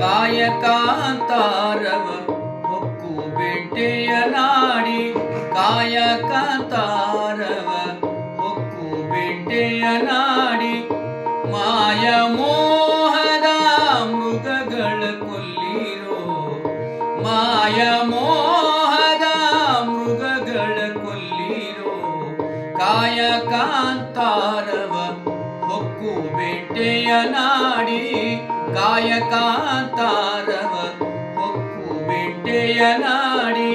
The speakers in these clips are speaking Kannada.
ಕಾಯಕಾಂತಾರವ ಹೊಕ್ಕು ಬೆಂಟೆಯ ನಾಡಿ ಕಾಯಕಾಂತಾರವ ಹೊಕ್ಕು ಬೆಂಟೆಯ ನಾಡಿ ಮಾಯ ಮೋಹದ ಮೃಗಗಳ ಕೊಲ್ಲಿರೋ ಮಾಯ ಮೋಹದ ಮೃಗಗಳ ಕೊಲ್ಲಿರೋ. ಕಾಯಕಾಂತಾರವ ಹೊಕ್ಕು ಬೆಂಟೆಯ ನಾಡಿ ಕಾಯಕಾಂತಾರವ ಹೊಕ್ಕು ಬೆಂಟೆಯ ನಾಡಿ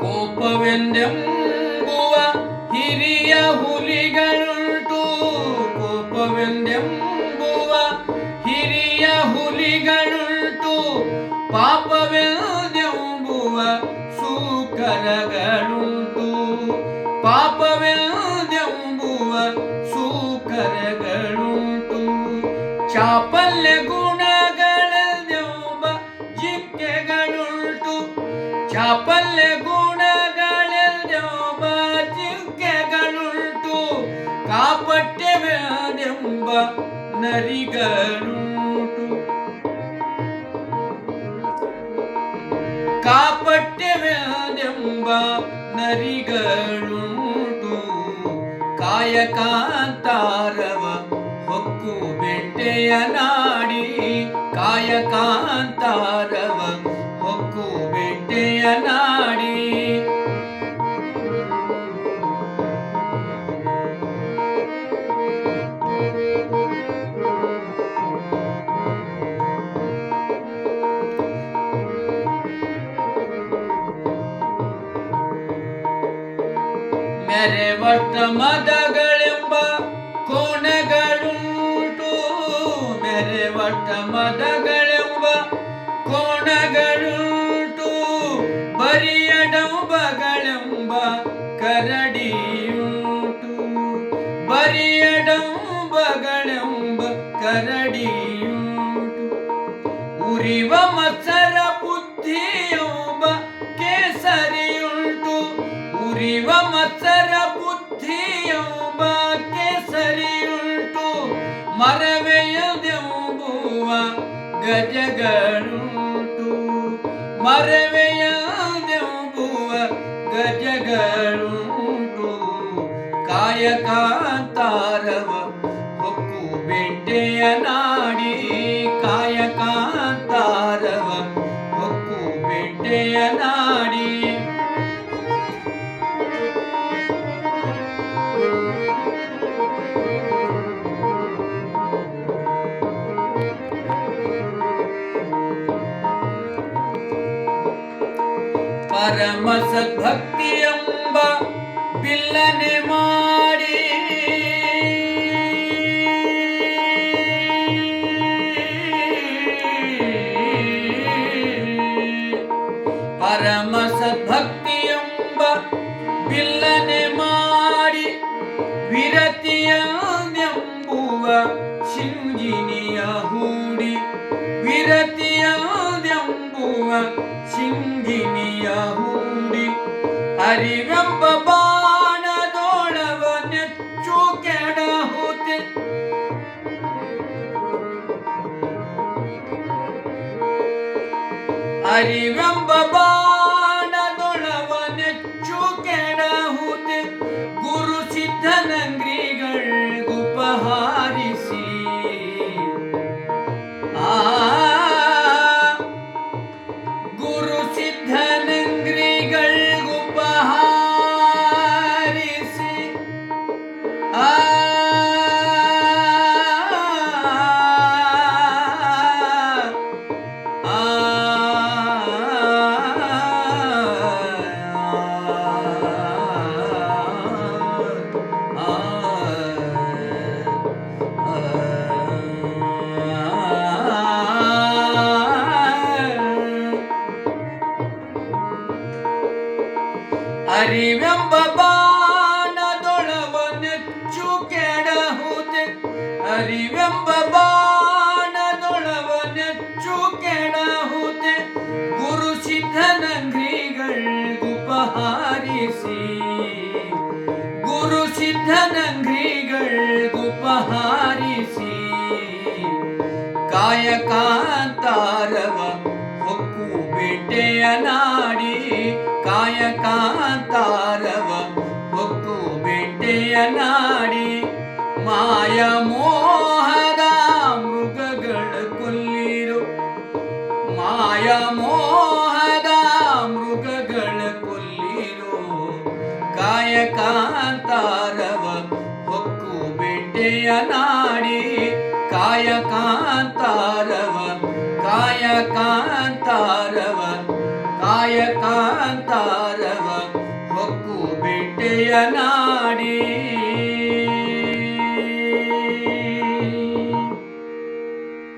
ಕೋಪವೆಂದೆಂಬುವ ಪಾಪವೆಂದೆಂಬುವ ಸೂಕರಗಳುಂಟು ಚಾಪಲ್ಯ ಗುಣಗಳೆಂದೆಂಬ ಜಿಂಕೆಗಳುಂಟು ಚಾಪಲ್ಯ ಗುಣಗಳೆಂದೆಂಬ ಜಿಂಕೆಗಳುಂಟು ಕಾಪಟ್ಯವೆಂದೆಂಬ ನರಿಗಳುಂಟು ಕಾಪಟ್ಯವೆಂದೆಂಬ ನರಿಗಳುಂಟು ಕಾಯಕಾಂತಾರವ ಹೊಕ್ಕು ಬೆಟ್ಟೆಯ ನಾಡಿ. ಕಾಯಕಾಂತಾರವ ಹೊಕ್ಕು ಬೆಟ್ಟೆಯ ನಾಡಿ. ಮೆರೆವಟ್ಟ ಮದಗಳೆಂಬ കരിയടംബകടംബ കരടിയുണ്ടു. ഉരിവ മത്സര ബുദ്ധിയോബ കേസരിയുണ്ടു. ഉരിവ മത്സര ബുദ്ധിയോബ കേസരിയുണ്ടു. മറവയതെമ്പുവ ഗജകളുണ്ടു. മറവയതെമ്പുവ ഗജകളുണ്ടു. ಗಜಗಳುಂಟು ಕಾಯಕಾಂತಾರವ ಹೊಕ್ಕು ಬೆಂಟೆಯ ನಾಡಿ ಕಾಯಕಾಂತಾರವ ಹೊಕ್ಕು ಬೆಂಟೆಯ ನಾಡಿ ಪರಮ ಸದ್ಭಕ್ತಿ పిల్లనేమో Guru ಅರಿವೆಂಬ ಬಾಣದೊಳವ ನೆಚ್ಚು ಕೆಣಹುತೆ. ಗುರು ಸಿದ್ಧನ ಗ್ರೀಗಳ್ಗುಪಹಾರಿಸಿ ಗುರು ಸಿದ್ಧನ ಗ್ರೀಗಳ್ಗುಪಹಾರಿಸಿ ಕಾಯಕಾಂತಾರವ ಹೊಕ್ಕು ಬೇಟೆಯ ನಾಡಿ ಕಾಯಕಾಂತಾರ ಕಾಯಕಾಂತಾರವ ಹೊಕ್ಕು ಬೇಟೆಯ ನಾಡಿ ಕಾಯಕಾಂತಾರವ ಕಾಯಕಾಂತಾರವ ಕಾಯಕಾಂತಾರವ ಹೊಕ್ಕು ಬೇಟೆಯ ನಾಡಿ